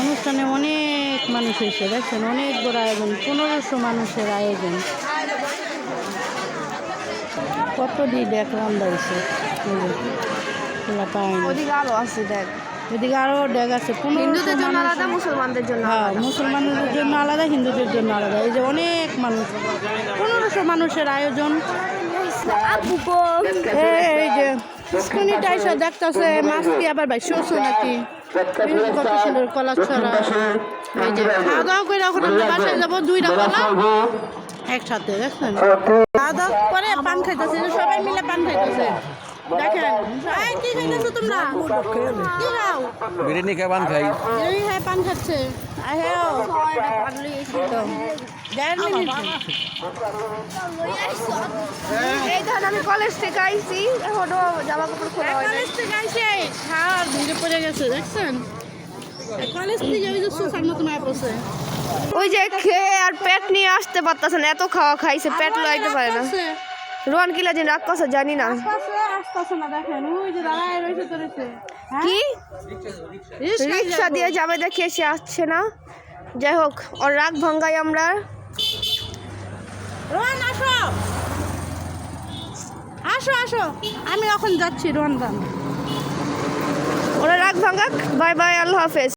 অনুষ্ঠানে অনেক মানুষ এসে দেখছেন অনেক বড় আয়োজন পনেরোশো মানুষের আয়োজন। কত দিয়ে ওদিকে আছে দেখ এদিকে আরও ড্যাগ আছে হিন্দুদের জন্য আলাদা মুসলমানদের জন্য হ্যাঁ মুসলমানদের জন্য আলাদা হিন্দুদের জন্য আলাদা। এই যে অনেক মানুষ পনেরোশো মানুষের আয়োজন। এই যে স্কুনিটা এসে দেখতেছে মাছ কি আবার ভাই শোষো নাকি? কলা ছড়া এই যে খাওয়া দাওয়া করে এখন আমরা বাসায় যাব দুইটা কলা একসাথে দেখছেন? খাওয়া দাওয়া করে পান খাইতেছে এই সবাই মিলে পান খাইতেছে। দেখেন এই কি খাইতেছো তোমরা? কি খাও? বিরিয়ানি কেমন খাই এই হ্যাঁ পান খাচ্ছে। আই দেড় মিনিট। এই ধর আমি কলেজ থেকে আইছি এখনও জামা কাপড় খোলা কলেজ থেকে ভিড়ে পড়ে গেছে দেখছেন? কলেজ থেকে ওই যে ওই যে খেয়ে আর পেট নিয়ে আসতে পারতেছে না এত খাওয়া খাইছে পেট লইতে পারে না। রোয়ান কিলা দিন রাগ করছে জানি না। যে রয়েছে কি? রিক্সা দিয়ে যাবে। দেখে সে আসছে না। যাই হোক ওর রাগ ভাঙ্গাই আমরা। রোহান আসো। আসো আসো। আমি এখন যাচ্ছি রোহান রাগ ভাঙ্গাক বাই বাই আল্লাহ হাফেজ।